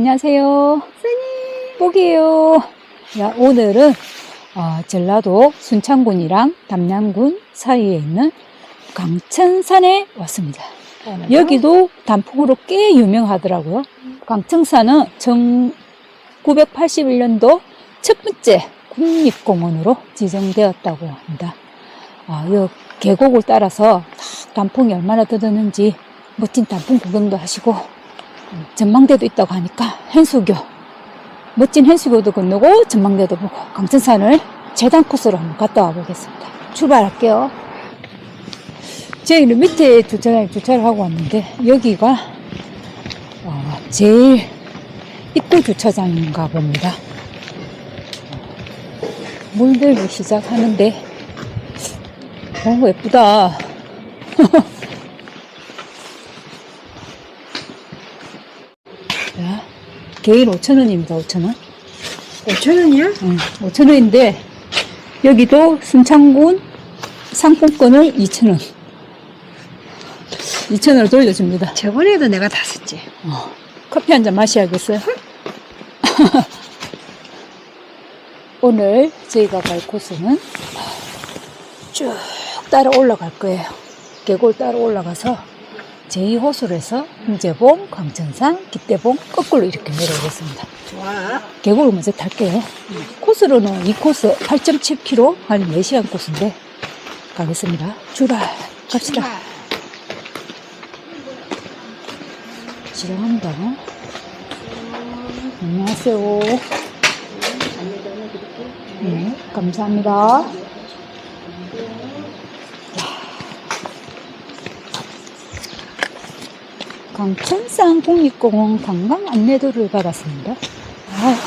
안녕하세요. 선생님. 뽀기예요. 야, 오늘은 어, 전라도 순창군이랑 담양군 사이에 있는 강천산에 왔습니다. 여기도 단풍으로 꽤 유명하더라고요. 강천산은 1981년도 첫 번째 국립공원으로 지정되었다고 합니다. 아, 이 계곡을 따라서 딱 단풍이 얼마나 뜯었는지 멋진 단풍 구경도 하시고 음, 전망대도 있다고 하니까 hen수교 멋진 hen수교도 건너고 전망대도 보고 강천산을 재단 코스로 한번 갔다 와 보겠습니다. 출발할게요. 저희는 밑에 주차장에 주차를 하고 왔는데 여기가 어, 제일 입구 주차장인가 봅니다. 물들기 시작하는데 너무 예쁘다. 개인 5,000원입니다, 5,000원. 5천원이야? 응, 5,000원인데, 여기도 순창군 상품권을 2,000원. 2,000원을 돌려줍니다. 저번에도 내가 다 썼지. 어, 커피 한 잔 마셔야겠어요. 오늘 저희가 갈 곳은 쭉 따라 올라갈 거예요. 계곡을 따라 올라가서 제2호수에서 흥제봉, 광천산, 기대봉 거꾸로 이렇게 내려오겠습니다. 좋아. 계곡을 먼저 탈게요. 코스로는 이 코스 8.7km 한 4시간 코스인데 가겠습니다. 출발 갑시다. 지나간다. 안녕하세요. 네, 감사합니다. 강천산 국립공원 관광 안내도를 받았습니다.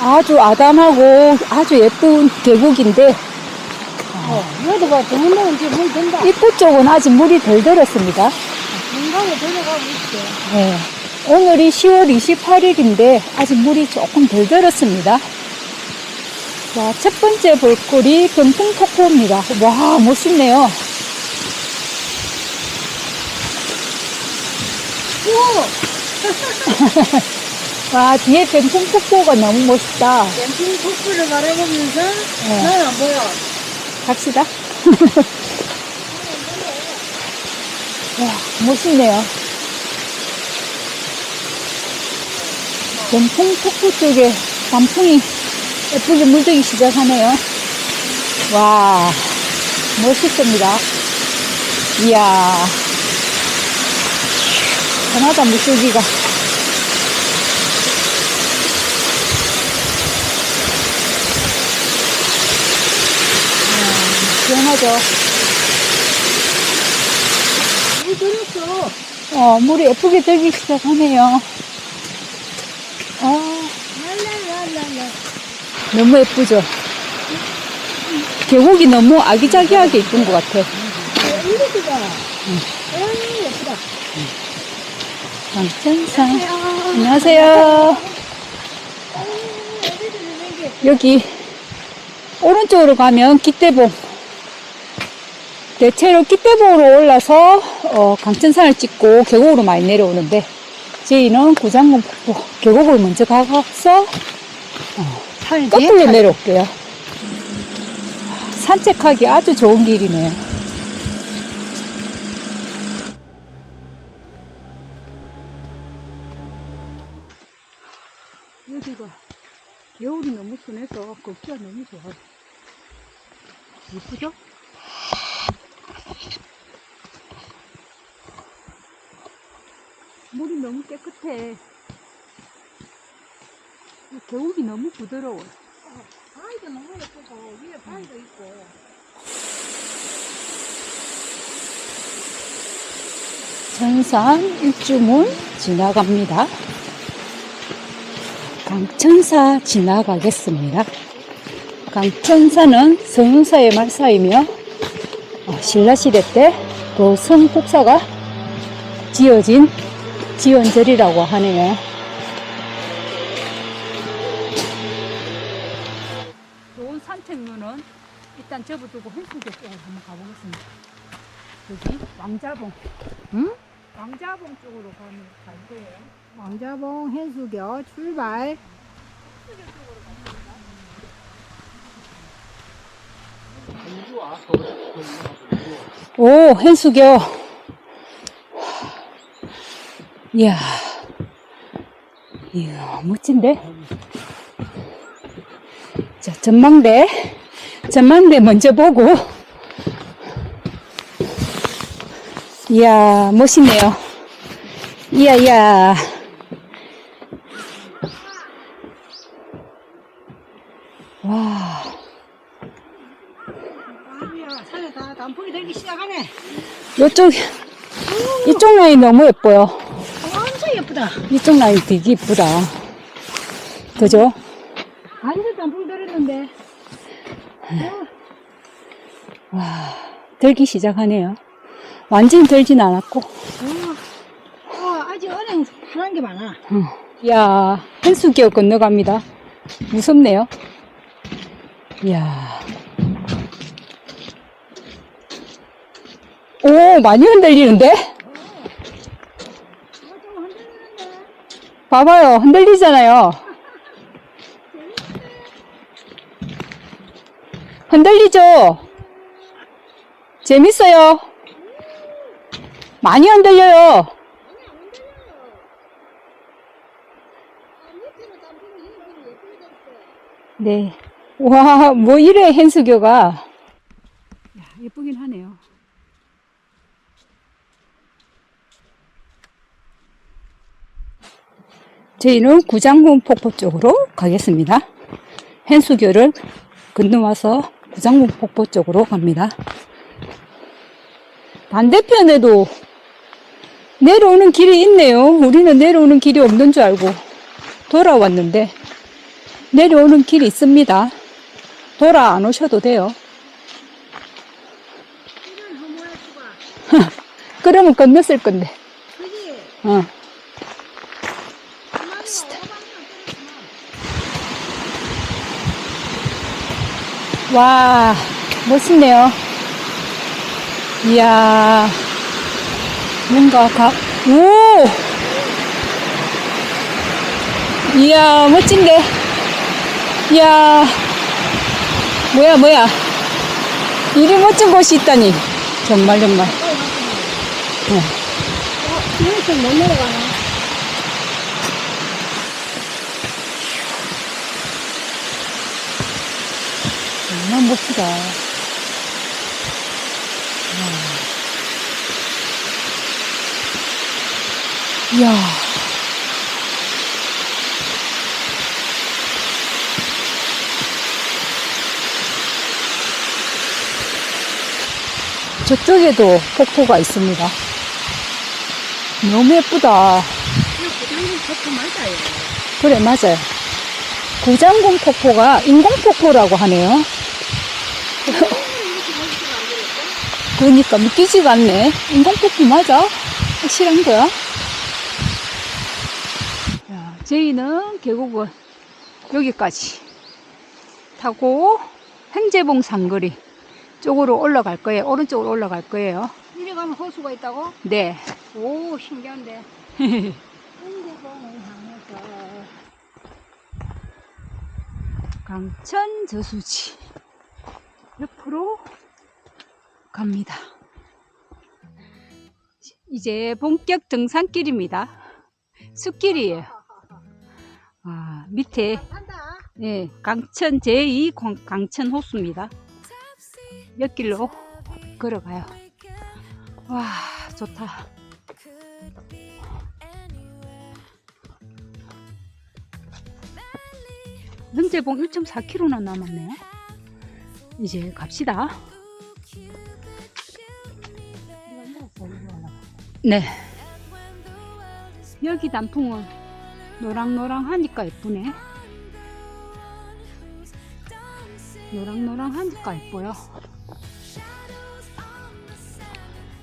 아, 주 아담하고 아주 예쁜 계곡인데 어, 여기 봐, 동네 이제 물 된다. 입구 쪽은 아직 물이 덜 들었습니다. 건강에 들어가고 있어. 네. 오늘이 10월 28일인데 아직 물이 조금 덜 들었습니다. 자, 첫 번째 볼거리 병풍폭포입니다. 와, 멋있네요. 와, 뒤에 병풍폭포가 너무 멋있다. 캠핑 코스를 바라보면서 네. 나는 안 보여. 갑시다. 와, 멋있네요. 전통 폭포 쪽에 단풍이 예쁘게 물들기 시작하네요. 와, 멋있습니다. 이야, 편 하다, 물줄기가. 시원하죠? 물 들었어. 어, 물이 예쁘게 들기 시작하네요. 아. 너무 예쁘죠? 계곡이 너무 아기자기하게 이쁜 것 같아. 아, 예쁘다. 강천산. 안녕하세요. 여기, 오른쪽으로 가면 기대봉. 대체로 기대봉으로 올라서, 어, 강천산을 찍고 계곡으로 많이 내려오는데, 저희는 구장군 폭포, 계곡을 먼저 가서 살 거꾸로 내려올게요. 산책하기 아주 좋은 길이네요. 여기가 겨울이 너무 순해서 걷기가 너무 좋아요. 예쁘죠? 물이 너무 깨끗해. 이 계곡이 너무 부드러워. 바위도 너무 예쁘고, 위에 바위도 있고. 천산 일주문 지나갑니다. 강천사 지나가겠습니다. 강천사는 성사의 말사이며 어, 신라시대 때 도성 국사가 지어진 지원절이라고 하네요. 좋은 산책로는 일단 접어두고 헬스장 쪽으로 한번 가보겠습니다. 여기 왕자봉. 응? 왕자봉 쪽으로 가면 갈 거예요. 왕자봉 해수교 출발. 오, hen수교. 이야. 이야, 멋진데? 자, 전망대. 전망대 먼저 보고. 이야, 멋있네요. 이야, 이야. 와, 아비야 산에 다 단풍이 되기 시작하네. 요쪽, 이쪽 라인 너무 예뻐요. 엄청 예쁘다. 이쪽 라인 되게 이쁘다. 그죠? 완전 단풍 들었는데. 와, 들기 시작하네요. 완전 들진 않았고. 어, 어, 아직 은행 파란 게 많아. 이야, 한수기어 건너갑니다. 무섭네요. 이야. 오, 많이 흔들리는데? 봐봐요, 흔들리잖아요. 흔들리죠? 재밌어요. 많이 흔들려요. 네. 와, 뭐 이래. 야, 예쁘긴 하네요. 저희는 구장군 폭포 쪽으로 가겠습니다. hen수교를 건너와서 구장군 폭포 쪽으로 갑니다. 반대편에도 내려오는 길이 있네요. 우리는 내려오는 길이 없는 줄 알고 돌아왔는데 내려오는 길이 있습니다. 돌아 안 오셔도 돼요. 그러면 건넜을 건데. 어. 그만이면 오반이면 때렸구만. 와, 멋있네요. 이야, 뭔가 가, 오! 이야, 멋진데. 이야, 뭐야, 뭐야. 이리 멋진 곳이 있다니. 정말, 정말. 네. 이렇게 못 내려가네. 멋지다. 와. 이야. 저쪽에도 폭포가 있습니다. 너무 예쁘다. 그래, 맞아요. 구장군 폭포가 인공폭포라고 하네요. 그러니까 믿기지가 않네. 인공폭포 맞아? 확실한 거야? 자, 저희는 계곡은 여기까지 타고 행제봉 상거리 쪽으로 올라갈 거예요. 오른쪽으로 올라갈 거예요. 이리 가면 호수가 있다고? 네. 오, 신기한데. 강천 저수지 옆으로 갑니다. 이제 본격 등산길입니다. 숲길이에요. 아, 밑에. 예, 강천 제2 강천 호수입니다. 몇 길로 걸어가요. 와, 좋다. 현재 봉 1.4km나 남았네. 이제 갑시다. 네. 여기 단풍은 노랑노랑하니까 예쁘네. 노랑노랑하니까 예뻐요.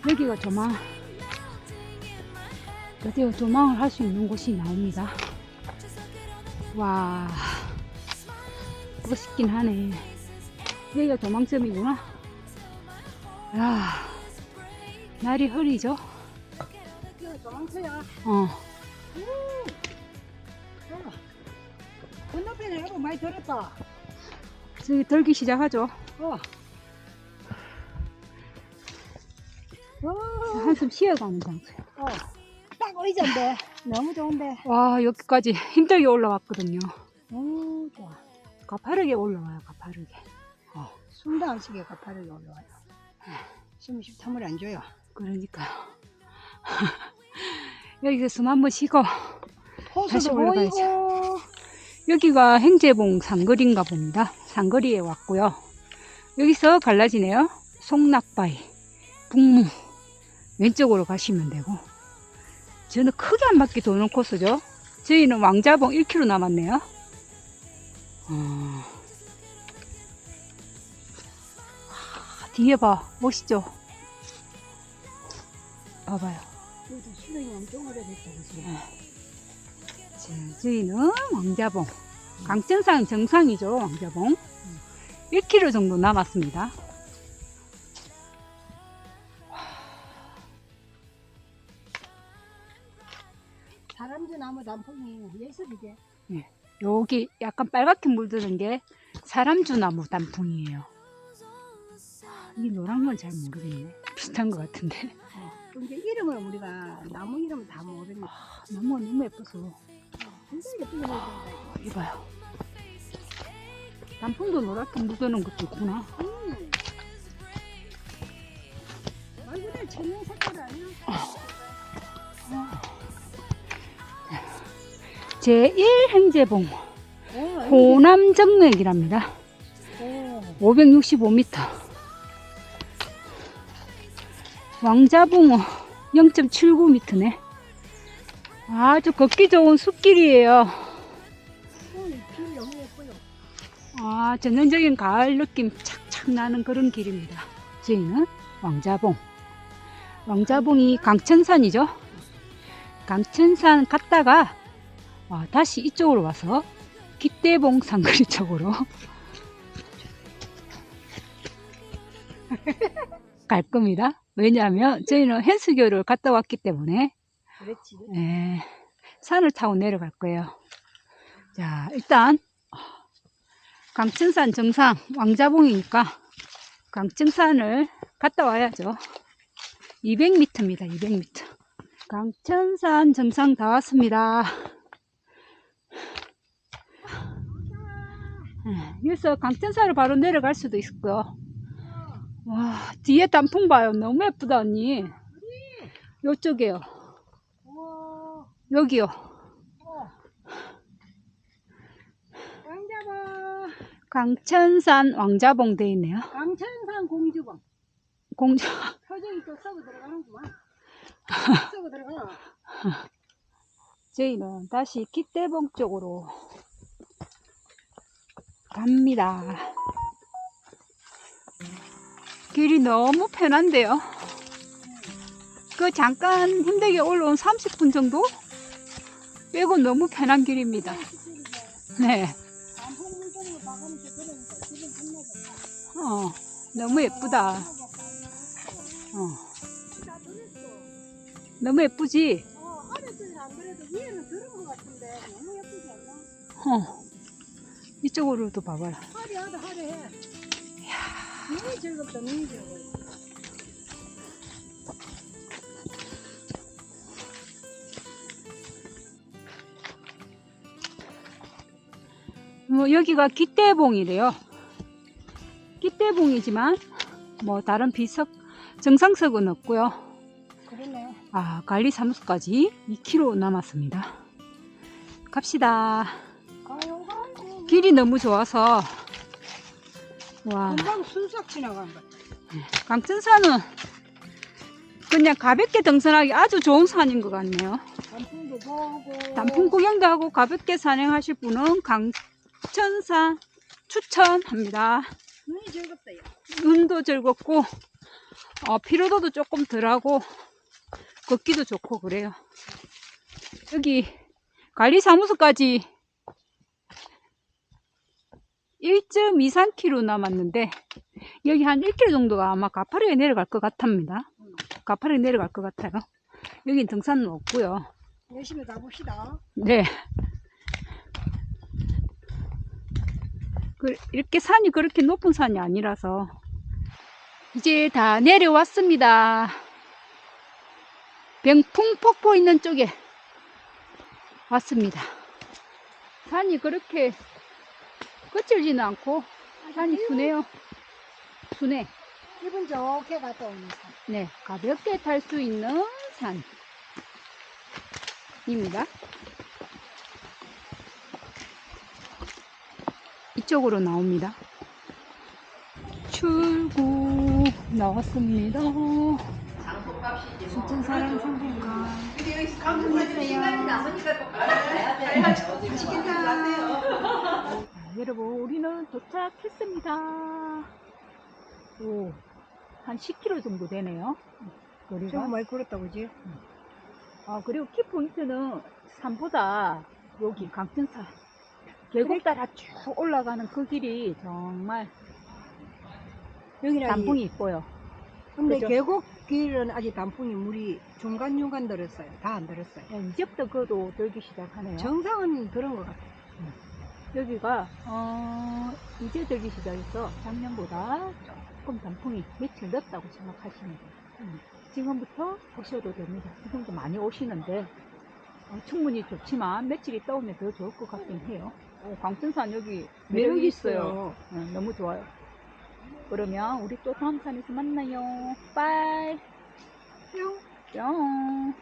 여기가 조망, 드디어 조망을 할 수 있는 곳이 나옵니다. 와, 멋있긴 하네. 여기가 조망점이구나. 야, 날이 흐리죠? 이거 도망쳐야. 어, 어. 건너편에 해보 많이 들었다. 저기 들기 시작하죠. 어. 어. 한숨 쉬어가는 장소요. 어. 딱 의자인데. 너무 좋은데. 와, 여기까지 힘들게 올라왔거든요. 오, 좋아. 가파르게 올라와요, 가파르게. 숨도 안 쉬게 가파르게 올라와요. 숨 쉬, 틈을 안 줘요. 그러니까요. 여기서 숨 한 번 쉬고, 다시 호수도 올라가야죠. 여기가 행제봉 상거리인가 봅니다. 상거리에 왔고요. 여기서 갈라지네요. 송낙바위, 북무. 왼쪽으로 가시면 되고. 저는 크게 한 바퀴 도는 코스죠. 저희는 왕자봉 1km 남았네요. 어... 와, 뒤에 봐. 멋있죠? 봐봐요. 그래도 수령이 엄청 오래됐다, 그지? 자, 저희는 왕자봉. 강천산 정상이죠, 왕자봉. 1km 정도 남았습니다. 사람주 나무 단풍이 예술이지. 여기 약간 빨갛게 물드는 게 사람주 나무 단풍이에요. 아, 이 노란 건 잘 모르겠네. 비슷한 것 같은데. 근데 이름을 우리가 나무 이름 다 모르니까. 아, 너무 너무 예뻐서. 굉장히 예쁘게 보인다. 이봐요. 단풍도 노랗게 묻어놓은 것도 있구나. 음. 말 그대로 천연 색깔 아니야? 제1행제봉 오, 호남정맥이랍니다. 오. 565m. 왕자봉어 0.79m네. 아주 걷기 좋은 숲길이에요. 아, 전형적인 가을 느낌 착착 나는 그런 길입니다. 저희는 왕자봉. 왕자봉이 강천산이죠. 강천산 갔다가 아, 다시 이쪽으로 와서 기대봉 상거리 쪽으로 갈 겁니다. 왜냐하면 저희는 헬스교를 갔다 왔기 때문에 그렇지. 예, 산을 타고 내려갈 거예요. 자, 일단 강천산 정상 왕자봉이니까 강천산을 갔다 와야죠. 200m입니다. 200m. 강천산 정상 다 왔습니다. 예, 여기서 강천산을 바로 내려갈 수도 있고요. 와, 뒤에 단풍 봐요. 너무 예쁘다, 언니. 요쪽에요. 여기요. 어. 왕자봉. 강천산 왕자봉 돼 있네요. 강천산 공주봉. 공주 표정이 또 썩어 들어가는구만. 썩어 들어가. 저희는 다시 기대봉 쪽으로 갑니다. 길이 너무 편한데요. 그 잠깐 힘들게 올라온 30분 정도 빼고 너무 편한 길입니다. 네. 어, 너무 예쁘다. 어. 너무 예쁘지? 어, 이쪽으로도 봐봐라. 화려하다 화려해. 너무 즐겁다 너무 즐거워. 뭐 여기가 기대봉이래요. 기대봉이지만 뭐 다른 비석 정상석은 없고요. 그러네. 아 관리사무소까지 2km 남았습니다. 갑시다. 길이 너무 좋아서 와 금방 순삭 지나간 것. 강천산은 그냥 가볍게 등산하기 아주 좋은 산인 것 같네요. 단풍도 보고. 단풍 구경도 하고 가볍게 산행하실 분은 강천산 추천합니다. 눈이 즐겁다 야. 눈도 즐겁고 어, 피로도도 조금 덜하고 걷기도 좋고 그래요. 여기 관리사무소까지 1.23km 남았는데 여기 한 1km 정도가 아마 가파르게 내려갈 것 같답니다. 가파르게 내려갈 것 같아요. 여긴 등산은 없고요. 열심히 가봅시다. 네. 그, 이렇게 산이 그렇게 높은 산이 아니라서 이제 다 내려왔습니다. 병풍 폭포 있는 쪽에 왔습니다. 산이 그렇게 거칠지는 않고 산이 순해요. 순해. 기분 좋게 갔다 오는 산. 네, 가볍게 탈 수 있는 산입니다. 이쪽으로 나옵니다. 출구 나왔습니다. 순천 사랑 상품관. 자, 여러분, 우리는 도착했습니다. 오, 한 10km 정도 되네요. 거리가. 좀 많이 걸었다, 그지? 아, 그리고 키포인트는 산보다 여기 강천사 계곡 따라 쭉 올라가는 그 길이 정말 여기는 단풍이 이뻐요. 근데 그죠? 계곡 길은 아직 단풍이 물이 중간중간 들었어요. 다 안 들었어요. 네, 이제부터 그도 들기 시작하네요. 정상은 들은 것 같아요. 여기가 어, 이제 들기 시작해서 작년보다 조금 단풍이 며칠 늦다고 생각하시면 돼요. 음, 지금부터 오셔도 됩니다. 지금도 많이 오시는데 어, 충분히 좋지만 며칠 있다 오면 더 좋을 것 같긴 해요. 어, 광천산 여기 매력이 있어요. 네, 너무 좋아요. 그러면 우리 또 다음 산에서 만나요. 빠이. 뿅. 뿅.